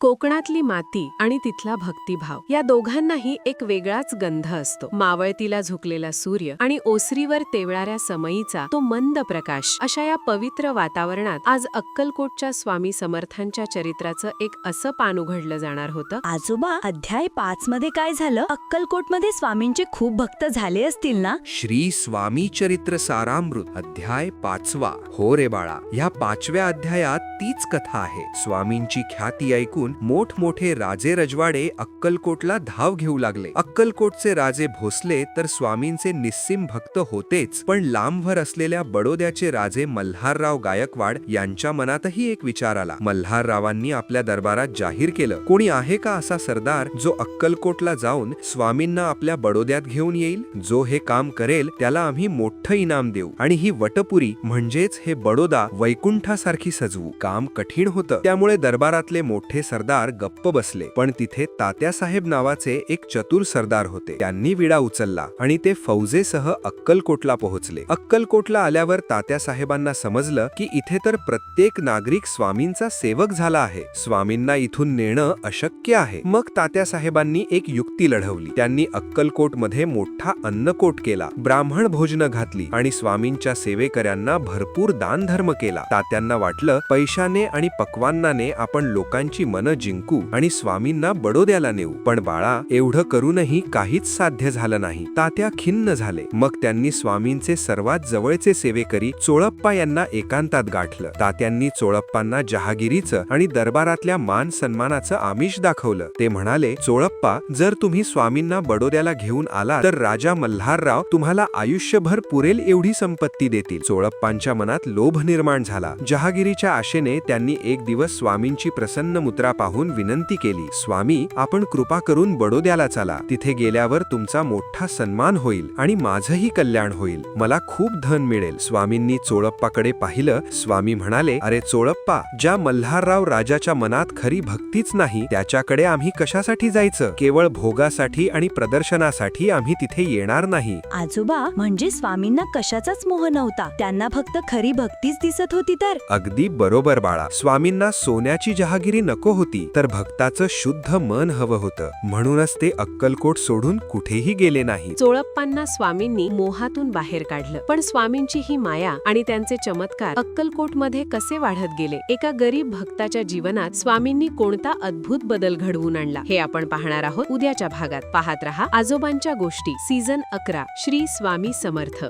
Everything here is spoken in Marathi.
कोकणातली माती आणि तिथला भक्तिभाव. या दोघांनाही एक वेगळाच गंध असतो. मावळतीला झुकलेला सूर्य आणि ओसरीवर तेवळाऱ्या समयीचा तो मंद प्रकाश अशा या पवित्र वातावरणात आज अक्कलकोटच्या स्वामी समर्थांच्या चरित्राचं एक असं पान उघडलं जाणार होतं. आजोबा अध्याय पाच मध्ये काय झालं? अक्कलकोटमध्ये स्वामींचे खूप भक्त झाले असतील ना? श्री स्वामी चरित्र सारामृत अध्याय पाचवा. हो रे बाळा ह्या पाचव्या अध्यायात तीच कथा आहे. स्वामींची ख्याती ऐकून मोठमोठे राजे रजवाडे अक्कलकोटला धाव घेऊ लागले. अक्कलकोटचे राजे भोसले तर स्वामींचे निस्सिम भक्त होतेच पण लांबवर असलेल्या बडोद्याचे राजे मल्हारराव गायकवाड यांच्या मनातही एक विचार आला. मल्हाररावांनी आपल्या दरबारात जाहीर केलं कोणी आहे का असा सरदार जो अक्कलकोटला जाऊन स्वामींना आपल्या बडोद्यात घेऊन येईल? जो हे काम करेल त्याला आम्ही मोठं इनाम देऊ आणि ही वटपुरी म्हणजेच हे बडोदा वैकुंठासारखी सजवू. काम कठीण होतं. त्यामुळे दरबारातले मोठे सरदार गप्प बसले. पण तिथे तात्यासाहेब नावाचे एक चतुर सरदार होते. त्यांनी विडा उचलला आणि ते फौजेसह अक्कलकोटला पोहोचले. अक्कलकोटला आल्यावर तात्यासाहेबांना समजलं की इथे तर प्रत्येक नागरिक स्वामींचा सेवक झाला आहे. स्वामींना इथून नेणं अशक्य आहे. मग तात्यासाहेबांनी एक युक्ती लढवली. त्यांनी अक्कलकोटमध्ये मोठा अन्नकोट केला. ब्राह्मण भोजन घातली आणि स्वामींच्या सेवेकऱ्यांना भरपूर दानधर्म केला. तात्यांना वाटलं पैशाने आणि पक्वान्नाने आपण लोकांची मनं जिंकू आणि स्वामींना बडोद्याला नेऊ. पण बाळा एवढं करूनही काहीच साध्य झालं नाही. तात्या खिन्न झाले. मग त्यांनी स्वामींचे सर्वात जवळचे सेवेकरी चोळप्पा यांना एकांतात गाठलं. तात्यांनी चोळप्पांना जहागिरीचं आणि दरबारातल्या मान सन्मानाचं आमिष दाखवलं. ते म्हणाले चोळप्पा जर तुम्ही स्वामींना बडोद्याला घेऊन आला तर राजा मल्हारराव तुम्हाला आयुष्यभर पुरेल एवढी संपत्ती देतील. चोळप्पांच्या मनात लोभ निर्माण झाला. जहागिरीच्या आशेने त्यांनी एक दिवस स्वामींची प्रसन्न मुद्रा पाहून विनंती केली स्वामी आपण कृपा करून बडोद्याला चला. तिथे गेल्यावर तुमचा मोठा सन्मान होईल आणि माझंही कल्याण होईल. मला खूप धन मिळेल. स्वामींनी चोळप्पाकडे पाहिलं. स्वामी म्हणाले अरे चोळप्पा ज्या मल्हारराव राजाच्या मनात खरी भक्तीच नाही त्याच्याकडे आम्ही कशासाठी जायचं? केवळ भोगासाठी आणि प्रदर्शनासाठी आम्ही तिथे येणार नाही. आजोबा म्हणजे स्वामींना कशाचाच मोह नव्हता. त्यांना फक्त खरी भक्तीच दिसत होती तर? अगदी बरोबर बाळा. स्वामींना सोन्याची जहागिरी नको होती. तर भक्ताचं शुद्ध मन हवं होतं. म्हणूनच ते अक्कलकोट सोडून कुठेही गेले नाही चोळप्पांना स्वामींनी मोहातून बाहेर काढलं. पण स्वामींची ही माया आणि त्यांचे चमत्कार अक्कलकोटमध्ये कसे वाढत गेले? एका गरीब भक्ताच्या जीवनात स्वामींनी कोणता अद्भुत बदल घडवून आणला? हे आपण पाहणार आहोत उद्याच्या भागात. पाहत रहा आजोबांच्या गोष्टी. सीझन अकरा. श्री स्वामी समर्थ.